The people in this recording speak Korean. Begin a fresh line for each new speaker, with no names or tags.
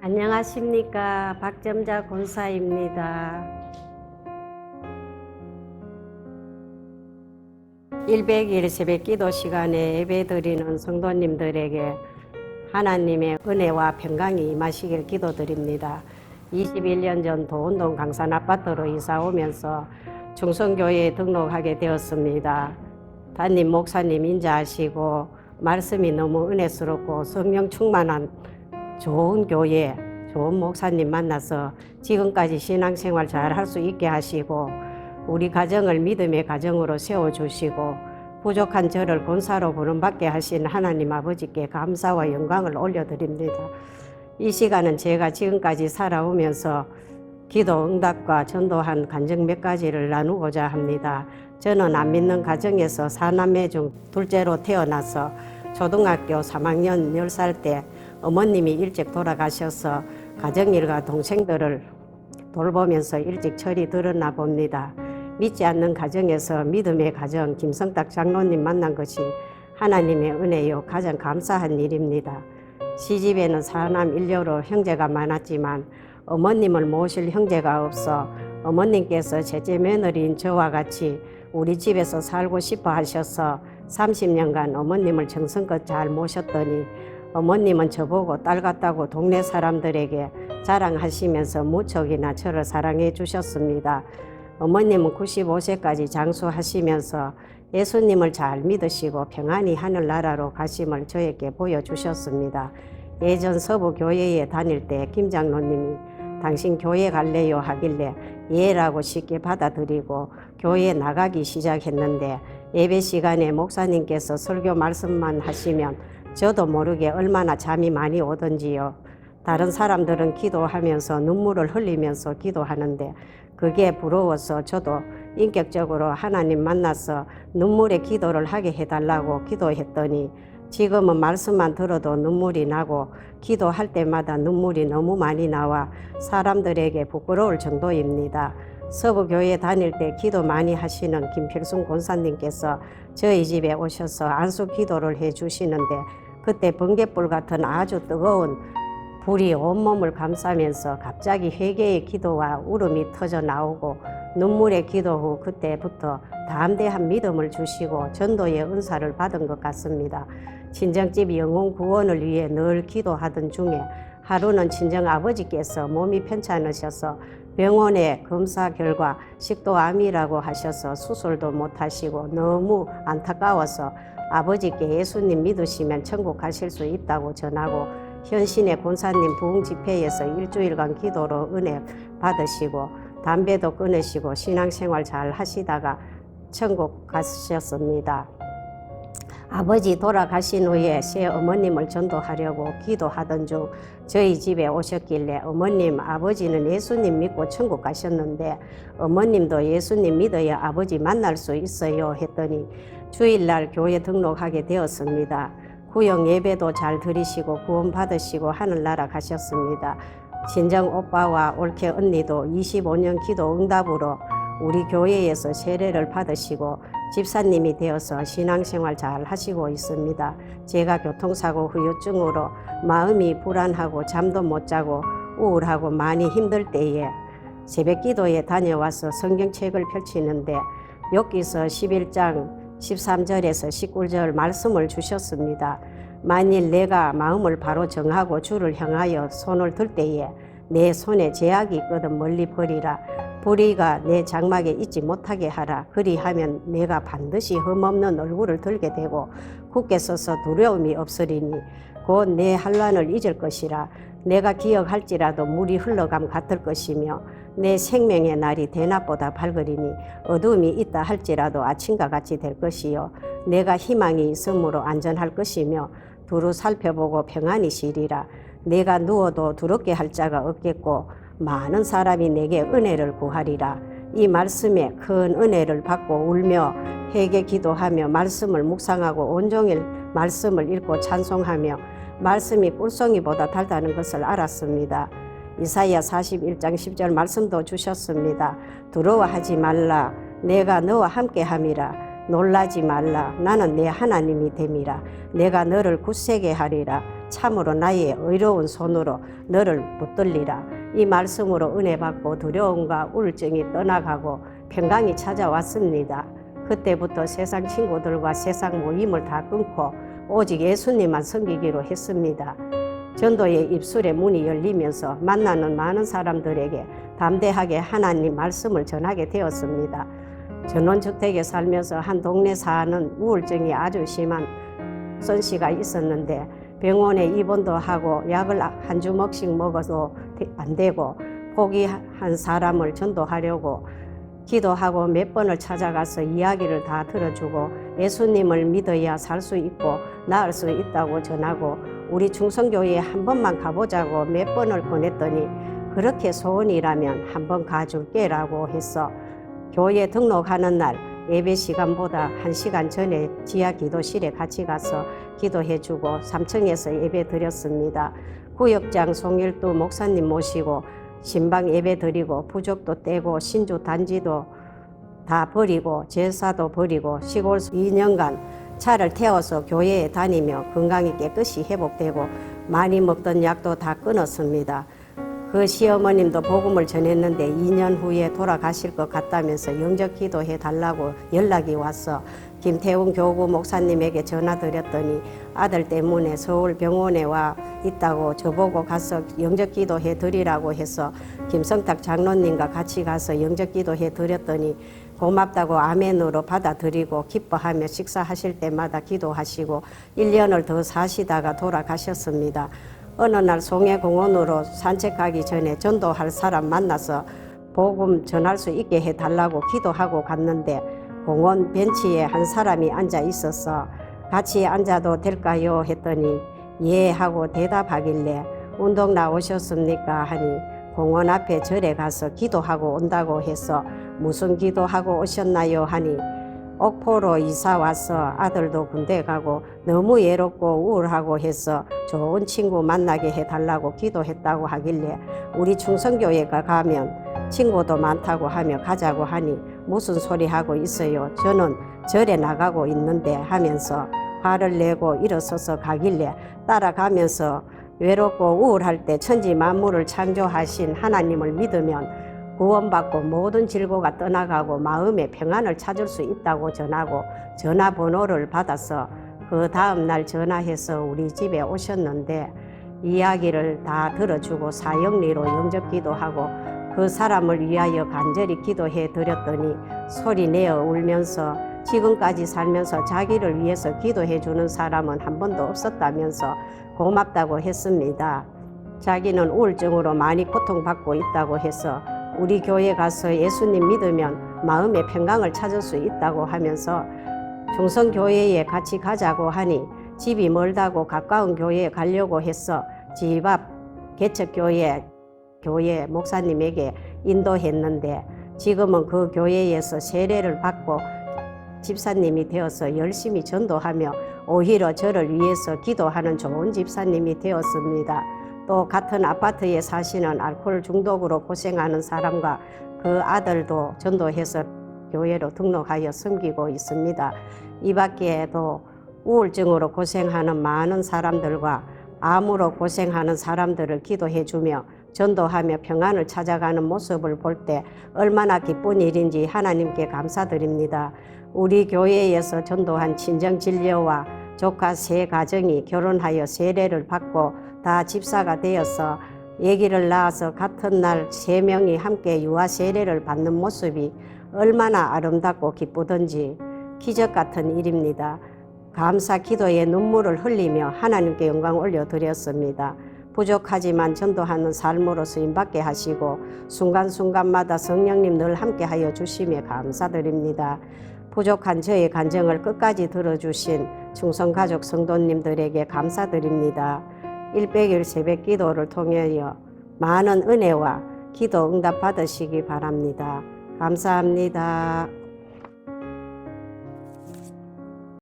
안녕하십니까 박점자 군사입니다. 100일 새벽 기도 시간에 예배드리는 성도님들에게 하나님의 은혜와 평강이 임하시길 기도드립니다. 21년 전 도운동 강산 아파트로 이사 오면서 중성교회에 등록하게 되었습니다. 담임 목사님 인자하시고 말씀이 너무 은혜스럽고 성령 충만한 좋은 교회, 좋은 목사님 만나서 지금까지 신앙생활 잘 할 수 있게 하시고 우리 가정을 믿음의 가정으로 세워주시고 부족한 저를 본사로 부름받게 하신 하나님 아버지께 감사와 영광을 올려드립니다. 이 시간은 제가 지금까지 살아오면서 기도 응답과 전도한 간증 몇 가지를 나누고자 합니다. 저는 안 믿는 가정에서 사남매 중 둘째로 태어나서 초등학교 3학년 10살 때 어머님이 일찍 돌아가셔서 가정일과 동생들을 돌보면서 일찍 철이 들었나 봅니다. 믿지 않는 가정에서 믿음의 가정 김성탁 장로님 만난 것이 하나님의 은혜요 가장 감사한 일입니다. 시집에는 사남 일녀로 형제가 많았지만 어머님을 모실 형제가 없어 어머님께서 제제 며느리인 저와 같이 우리 집에서 살고 싶어 하셔서 30년간 어머님을 정성껏 잘 모셨더니 어머님은 저보고 딸 같다고 동네 사람들에게 자랑하시면서 무척이나 저를 사랑해 주셨습니다. 어머님은 95세까지 장수하시면서 예수님을 잘 믿으시고 평안히 하늘나라로 가심을 저에게 보여주셨습니다. 예전 서부 교회에 다닐 때 김장로님이 당신 교회 갈래요 하길래 예라고 쉽게 받아들이고 교회에 나가기 시작했는데 예배 시간에 목사님께서 설교 말씀만 하시면 저도 모르게 얼마나 잠이 많이 오던지요. 다른 사람들은 기도하면서 눈물을 흘리면서 기도하는데 그게 부러워서 저도 인격적으로 하나님 만나서 눈물의 기도를 하게 해달라고 기도했더니 지금은 말씀만 들어도 눈물이 나고 기도할 때마다 눈물이 너무 많이 나와 사람들에게 부끄러울 정도입니다. 서부교회 다닐 때 기도 많이 하시는 김필순 권사님께서 저희 집에 오셔서 안수 기도를 해 주시는데 그때 번개불 같은 아주 뜨거운 불이 온몸을 감싸면서 갑자기 회개의 기도와 울음이 터져 나오고 눈물의 기도 후 그때부터 담대한 믿음을 주시고 전도의 은사를 받은 것 같습니다. 친정집 영혼 구원을 위해 늘 기도하던 중에 하루는 친정 아버지께서 몸이 편찮으셔서 병원에 검사 결과 식도암이라고 하셔서 수술도 못 하시고 너무 안타까워서 아버지께 예수님 믿으시면 천국 가실 수 있다고 전하고 현신의 본사님 부흥 집회에서 일주일간 기도로 은혜 받으시고 담배도 끊으시고 신앙생활 잘 하시다가 천국 가셨습니다. 아버지 돌아가신 후에 새 어머님을 전도하려고 기도하던 중 저희 집에 오셨길래 어머님 아버지는 예수님 믿고 천국 가셨는데 어머님도 예수님 믿어야 아버지 만날 수 있어요 했더니 주일날 교회 등록하게 되었습니다. 구역 예배도 잘 드리시고 구원 받으시고 하늘나라 가셨습니다. 친정 오빠와 올케 언니도 25년 기도 응답으로 우리 교회에서 세례를 받으시고 집사님이 되어서 신앙생활 잘 하시고 있습니다. 제가 교통사고 후유증으로 마음이 불안하고 잠도 못 자고 우울하고 많이 힘들 때에 새벽 기도에 다녀와서 성경책을 펼치는데 여기서 11장 13절에서 19절 말씀을 주셨습니다. 만일 내가 마음을 바로 정하고 주를 향하여 손을 들 때에 내 손에 제약이 있거든 멀리 버리라. 불의가 내 장막에 있지 못하게 하라. 그리하면 내가 반드시 흠없는 얼굴을 들게 되고 굳게 서서 두려움이 없으리니 곧내 한란을 잊을 것이라. 내가 기억할지라도 물이 흘러감 같을 것이며 내 생명의 날이 대낮보다 밝으리니 어두움이 있다 할지라도 아침과 같이 될 것이요 내가 희망이 있으므로 안전할 것이며 두루 살펴보고 평안히 쉬리라 내가 누워도 두렵게 할 자가 없겠고 많은 사람이 내게 은혜를 구하리라 이 말씀에 큰 은혜를 받고 울며 회개 기도하며 말씀을 묵상하고 온종일 말씀을 읽고 찬송하며 말씀이 꿀송이보다 달다는 것을 알았습니다. 이사야 41장 10절 말씀도 주셨습니다. 두려워하지 말라. 내가 너와 함께 함이라. 놀라지 말라. 나는 내 하나님이 됨이라. 내가 너를 굳세게 하리라. 참으로 나의 의로운 손으로 너를 붙들리라. 이 말씀으로 은혜 받고 두려움과 우울증이 떠나가고 평강이 찾아왔습니다. 그때부터 세상 친구들과 세상 모임을 다 끊고 오직 예수님만 섬기기로 했습니다. 전도의 입술의 문이 열리면서 만나는 많은 사람들에게 담대하게 하나님 말씀을 전하게 되었습니다. 전원주택에 살면서 한 동네 사는 우울증이 아주 심한 손 씨가 있었는데 병원에 입원도 하고 약을 한 주먹씩 먹어도 안 되고 포기한 사람을 전도하려고 기도하고 몇 번을 찾아가서 이야기를 다 들어주고 예수님을 믿어야 살 수 있고 나을 수 있다고 전하고 우리 중성교회에 한 번만 가보자고 몇 번을 보냈더니 그렇게 소원이라면 한 번 가줄게라고 해서 교회 등록하는 날 예배 시간보다 한 시간 전에 지하 기도실에 같이 가서 기도해주고 3층에서 예배 드렸습니다. 구역장 송일두 목사님 모시고 신방 예배 드리고 부족도 떼고 신주 단지도 다 버리고 제사도 버리고 시골 2년간 차를 태워서 교회에 다니며 건강이 깨끗이 회복되고 많이 먹던 약도 다 끊었습니다. 그 시어머님도 복음을 전했는데 2년 후에 돌아가실 것 같다면서 영적 기도해 달라고 연락이 왔어. 김태훈 교구 목사님에게 전화 드렸더니 아들 때문에 서울 병원에 와 있다고 저보고 가서 영적 기도해 드리라고 해서 김성탁 장로님과 같이 가서 영적 기도해 드렸더니 고맙다고 아멘으로 받아들이고 기뻐하며 식사하실 때마다 기도하시고 1년을 더 사시다가 돌아가셨습니다. 어느 날 송해공원으로 산책하기 전에 전도할 사람 만나서 복음 전할 수 있게 해달라고 기도하고 갔는데 공원 벤치에 한 사람이 앉아 있어서 같이 앉아도 될까요? 했더니 예 하고 대답하길래 운동 나오셨습니까? 하니 공원 앞에 절에 가서 기도하고 온다고 해서 무슨 기도하고 오셨나요? 하니 옥포로 이사 와서 아들도 군대 가고 너무 외롭고 우울하고 해서 좋은 친구 만나게 해달라고 기도했다고 하길래 우리 충성교회가 가면 친구도 많다고 하며 가자고 하니 무슨 소리 하고 있어요. 저는 절에 나가고 있는데 하면서 화를 내고 일어서서 가길래 따라가면서 외롭고 우울할 때 천지 만물을 창조하신 하나님을 믿으면 구원받고 모든 질고가 떠나가고 마음의 평안을 찾을 수 있다고 전하고 전화번호를 받아서 그 다음 날 전화해서 우리 집에 오셨는데 이야기를 다 들어주고 사형리로 영접 기도 하고 그 사람을 위하여 간절히 기도해 드렸더니 소리 내어 울면서 지금까지 살면서 자기를 위해서 기도해 주는 사람은 한 번도 없었다면서 고맙다고 했습니다. 자기는 우울증으로 많이 고통받고 있다고 해서 우리 교회 가서 예수님 믿으면 마음의 평강을 찾을 수 있다고 하면서 중성교회에 같이 가자고 하니 집이 멀다고 가까운 교회에 가려고 해서 집 앞 개척교회 교회 목사님에게 인도했는데 지금은 그 교회에서 세례를 받고 집사님이 되어서 열심히 전도하며 오히려 저를 위해서 기도하는 좋은 집사님이 되었습니다. 또 같은 아파트에 사시는 알코올 중독으로 고생하는 사람과 그 아들도 전도해서 교회로 등록하여 섬기고 있습니다. 이 밖에도 우울증으로 고생하는 많은 사람들과 암으로 고생하는 사람들을 기도해 주며 전도하며 평안을 찾아가는 모습을 볼 때 얼마나 기쁜 일인지 하나님께 감사드립니다. 우리 교회에서 전도한 친정 진료와 조카 세 가정이 결혼하여 세례를 받고 다 집사가 되어서 아기를 낳아서 같은 날 세 명이 함께 유아 세례를 받는 모습이 얼마나 아름답고 기쁘던지 기적 같은 일입니다. 감사 기도에 눈물을 흘리며 하나님께 영광 올려드렸습니다. 부족하지만 전도하는 삶으로 쓰임받게 하시고 순간순간마다 성령님 늘 함께하여 주심에 감사드립니다. 부족한 저의 간정을 끝까지 들어주신 충성가족 성도님들에게 감사드립니다. 일백일 새벽 기도를 통하여 많은 은혜와 기도 응답 받으시기 바랍니다. 감사합니다.